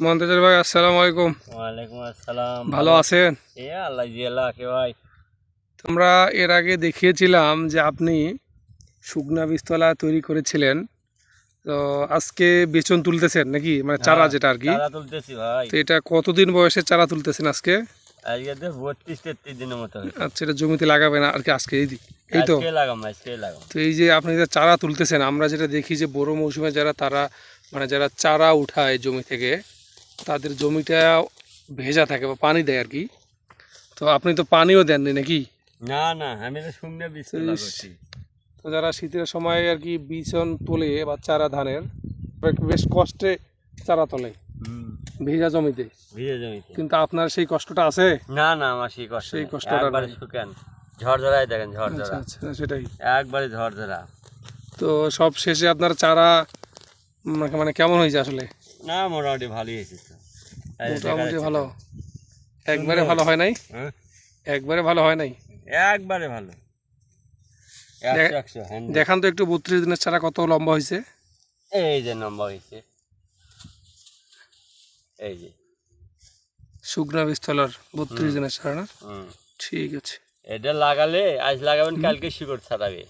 মন্তাজার ভাই আসসালামু আলাইকুম। ওয়ালাইকুম আসসালাম। ভালো আছেন? এ আল্লাহ জিয়াল্লাহ কে ভাই? তোমরা এর আগে দেখিয়েছিলাম যে আপনি শুকনা বীজতলা তৈরি করেছিলেন। তো আজকে বেচন তুলতেছেন নাকি? মানে চারা হ্যাঁ, যেটা আর কি। চারা তুলতেছি ভাই। তো এটা কতদিন বয়সে চারা তুলতেছেন আজকে? আজকে তো বত্রিশ তেত্রিশ দিনের মতো আচ্ছা এটা জমিতে লাগাবেন আর কি আজকে এই এই তো? আজকে লাগাম আজকে লাগাম। তো এই যে আপনি যে চারা তুলতেছেন আমরা যেটা দেখি যে বড় মৌসুমে যারা তারা মানে যারা চারা উঠায় জমি থেকে তাদের জমিটা ভেজা থাকে বা পানি দেয় আর কি। তো আপনি তো পানিও দেননি নাকি? না না আমি তো শুকনো বীজ তো যারা শীতের সময় আর কি বিচন তোলে বা চারা ধানের বেশ কষ্টে চারা তোলে ভেজা জমিতে। ভিজে জমিতে। কিন্তু আপনার সেই কষ্টটা আছে? না না আমার সেই কষ্ট সেই কষ্টটা একবারে। শুকান। ঝড়ঝরাই দেখেন আচ্ছা ঝড়ঝরা আচ্ছা সেটাই। একবারে ঝড়ঝরা তো সব শেষে আপনার চারা মানে কেমন হয়েছে আসলে? না মোটামুটি ভালোই দেখা মোটামুটি ভালো। একবারে ভালো হয় নাই? হ্যাঁ? একবারে ভালো হয় নাই? একবারে ভালো। হ্যাঁ দেখান তো একটু বত্রিশ দিনের চারা কত লম্বা হয়েছে। এই যে নম্বর হয়েছে। এই যে। শুকনা বীজতলার বত্রিশ দিনের ছাড়া না? ঠিক আছে। এটা লাগালে আজ লাগাবেন কালকে শিকড় ছাড়াবে।